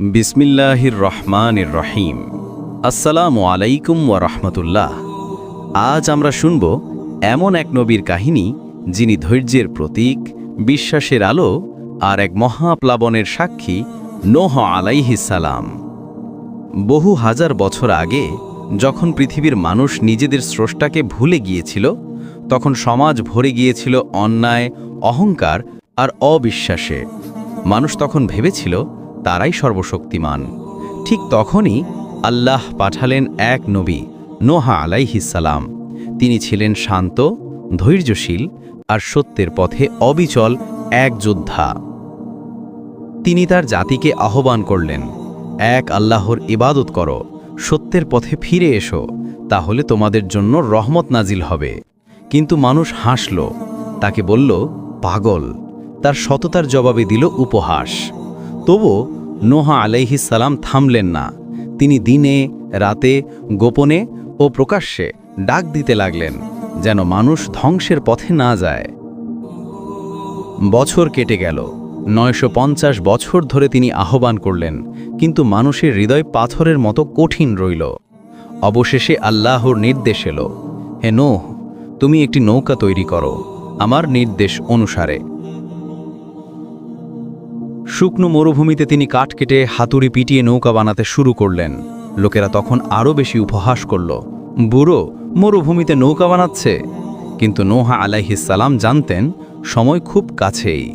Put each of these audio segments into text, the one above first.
বিসমিল্লাহির রহমানির রহিম। আসসালামু আলাইকুম ওয়া রাহমাতুল্লাহ। আজ আমরা শুনব এমন এক নবীর কাহিনী, যিনি ধৈর্যের প্রতীক, বিশ্বাসের আলো আর এক মহাপ্লাবনের সাক্ষী নোহ সালাম। বহু হাজার বছর আগে, যখন পৃথিবীর মানুষ নিজেদের স্রষ্টাকে ভুলে গিয়েছিল, তখন সমাজ ভরে গিয়েছিল অন্যায়, অহংকার আর অবিশ্বাসে। মানুষ তখন ভেবেছিল তারাই সর্বশক্তিমান। ঠিক তখনই আল্লাহ পাঠালেন এক নবী, নোহা আলাইহিসালাম তিনি ছিলেন শান্ত, ধৈর্যশীল আর সত্যের পথে অবিচল এক যোদ্ধা। তিনি তার জাতিকে আহ্বান করলেন, এক আল্লাহর ইবাদত করো, সত্যের পথে ফিরে এসো, তাহলে তোমাদের জন্য রহমত নাজিল হবে। কিন্তু মানুষ হাসল, তাকে বলল, পাগল। তার সততার জবাবে দিল উপহাস। তবু নোহা সালাম থামলেন না। তিনি দিনে, রাতে, গোপনে ও প্রকাশ্যে ডাক দিতে লাগলেন, যেন মানুষ ধ্বংসের পথে না যায়। বছর কেটে গেল, নয়শো পঞ্চাশ বছর ধরে তিনি আহ্বান করলেন, কিন্তু মানুষের হৃদয় পাথরের মতো কঠিন রইল। অবশেষে আল্লাহর নির্দেশ এলো, হে নোহ, তুমি একটি নৌকা তৈরি করো, আমার নির্দেশ অনুসারে। শুকনো মরুভূমিতে তিনি কাঠ কেটে হাতুড়ি পিটিয়ে নৌকা বানাতে শুরু করলেন। লোকেরা তখন আরও বেশি উপহাস করল। বুড়ো, মরুভূমিতে নৌকা বানাচ্ছে? কিন্তু নোহা আলাইহিসালাম জানতেন, সময় খুব কাছেই।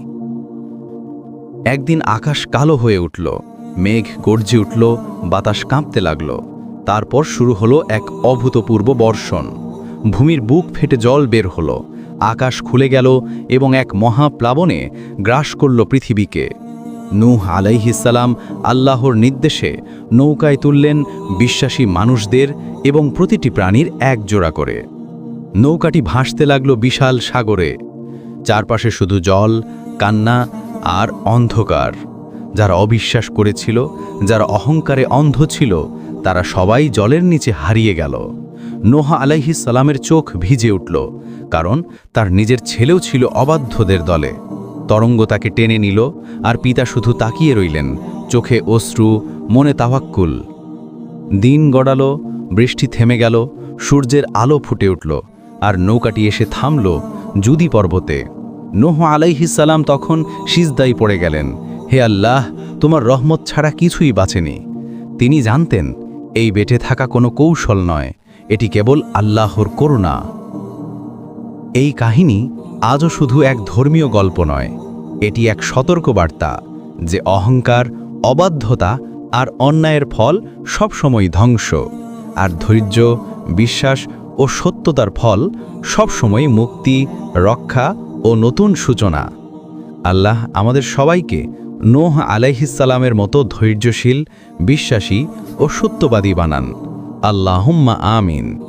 একদিন আকাশ কালো হয়ে উঠল, মেঘ গর্জে উঠল, বাতাস কাঁপতে লাগল। তারপর শুরু হলো এক অভূতপূর্ব বর্ষণ। ভূমির বুক ফেটে জল বের হলো, আকাশ খুলে গেল এবং এক মহাপ্লাবনে গ্রাস করল পৃথিবীকে। নূহ আলাইহিসালাম আল্লাহর নির্দেশে নৌকায় তুললেন বিশ্বাসী মানুষদের এবং প্রতিটি প্রাণীর এক জোড়া করে। নৌকাটি ভাসতে লাগল বিশাল সাগরে। চারপাশে শুধু জল, কান্না আর অন্ধকার। যারা অবিশ্বাস করেছিল, যারা অহংকারে অন্ধ ছিল, তারা সবাই জলের নিচে হারিয়ে গেল। নোহা আলাইহিস সালামের চোখ ভিজে উঠল, কারণ তার নিজের ছেলেও ছিল অবাধ্যদের দলে। তরঙ্গ তাকে টেনে নিল আর পিতা শুধু তাকিয়ে রইলেন, চোখে অশ্রু, মনে তাওয়াক্কুল। দিন গড়ালো, বৃষ্টি থেমে গেল, সূর্যের আলো ফুটে উঠল, আর নৌকাটি এসে থামল জুদি পর্বতে। নোহ আলাইহিসাল্লাম তখন সিজদাই পড়ে গেলেন, হে আল্লাহ, তোমার রহমত ছাড়া কিছুই বাঁচেনি। তিনি জানতেন, এই বেটে থাকা কোনো কৌশল নয়, এটি কেবল আল্লাহর করুণা। এই কাহিনী আজও শুধু এক ধর্মীয় গল্প নয়, এটি এক সতর্কবার্তা যে অহংকার, অবাধ্যতা আর অন্যায়ের ফল সবসময় ধ্বংস, আর ধৈর্য, বিশ্বাস ও সত্যতার ফল সবসময় মুক্তি, রক্ষা ও নতুন সূচনা। আল্লাহ আমাদের সবাইকে নোহ আলাইহিসালামের মতো ধৈর্যশীল, বিশ্বাসী ও সত্যবাদী বানান। আল্লাহম্মা আমিন।